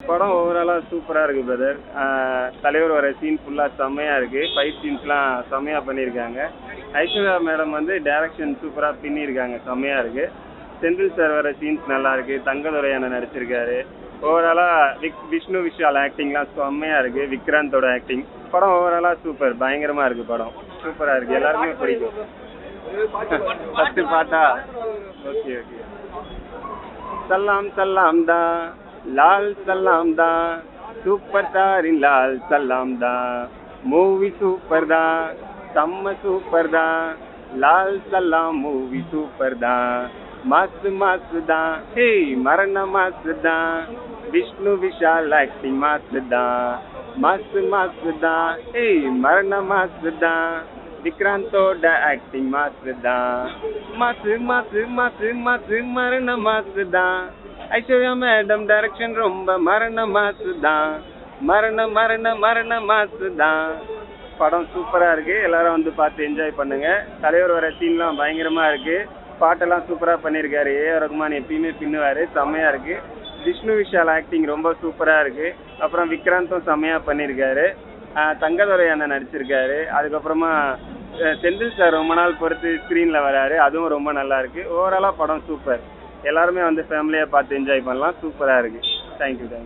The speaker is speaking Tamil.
படம் ஓவராலாக சூப்பராக இருக்குது பிரதர் தலைவர் வர சீன் ஃபுல்லாக செம்மையாக இருக்குது ஃபைட் சீன்ஸ்லாம் செம்மையாக பண்ணியிருக்காங்க ஐஸ்வர்யா மேடம் வந்து டைரக்ஷன் சூப்பராக பின்னியிருக்காங்க செம்மையாக இருக்குது செந்தில் சார் வர சீன்ஸ் நல்லா இருக்குது தங்கதுரை அண்ணன் நடிச்சிருக்காரு ஓவராலாக விக் விஷ்ணு விஷால் ஆக்டிங்லாம் செம்மையாக இருக்குது விக்ராந்தோட ஆக்டிங் படம் ஓவராலாக சூப்பர் பயங்கரமாக இருக்குது படம். சூப்பராக இருக்குது எல்லாருக்குமே பிடிக்கும். ஃபஸ்ட்டு பாட்டா? ஓகே ஓகே சல்லாம் சல்லாம் தான். தா லால் சலாம் தா சூப்பர் தாரின் லால் சலாம் தா மூவி சூப்பர் தா செம்ம சூப்பர் தா லால் சலாம் மூவி சூப்பர் தா மஸ்து மஸ்து தா ஹே மரண மஸ்து தா விஷ்ணு விஷால் ஆக்டிங் மஸ்து தா மஸ்து மஸ்து தா ஹே மரண மஸ்து தா விக்ராந்தோட ஆக்டிங் மாசு தான் மாசு மாசு மாசு மாசு மரண மாசு தான் ஐஸ்வர்யா மேடம் டைரக்ஷன் ரொம்ப மரண மாசு தான் மரண மரண மரண மாசு தான் படம் சூப்பராக இருக்குது எல்லாரும் வந்து பார்த்து என்ஜாய் பண்ணுங்க. தலைவர் வர சீன்லாம் பயங்கரமாக இருக்குது பாட்டெல்லாம் சூப்பராக பண்ணியிருக்காரு. ஏ. ரகுமான் எப்பயுமே பின்னுவார். செம்மையாக இருக்குது விஷ்ணு விஷால் ஆக்டிங் ரொம்ப சூப்பராக இருக்குது அப்புறம் விக்ராந்தும் செம்மையாக பண்ணியிருக்காரு. தங்கதுரை அண்ணன் நடிச்சிருக்காரு. அதுக்கப்புறமா செந்தில் சார் ரொம்ப நாள் பொறுத்து ஸ்க்ரீனில் வராரு. அதுவும் ரொம்ப நல்லா இருக்கு. ஓவராலாக படம் சூப்பர் எல்லாருமே வந்து ஃபேமிலியாக பார்த்து என்ஜாய் பண்ணலாம். சூப்பராக இருக்குது தேங்க்யூ தேங்க்யூ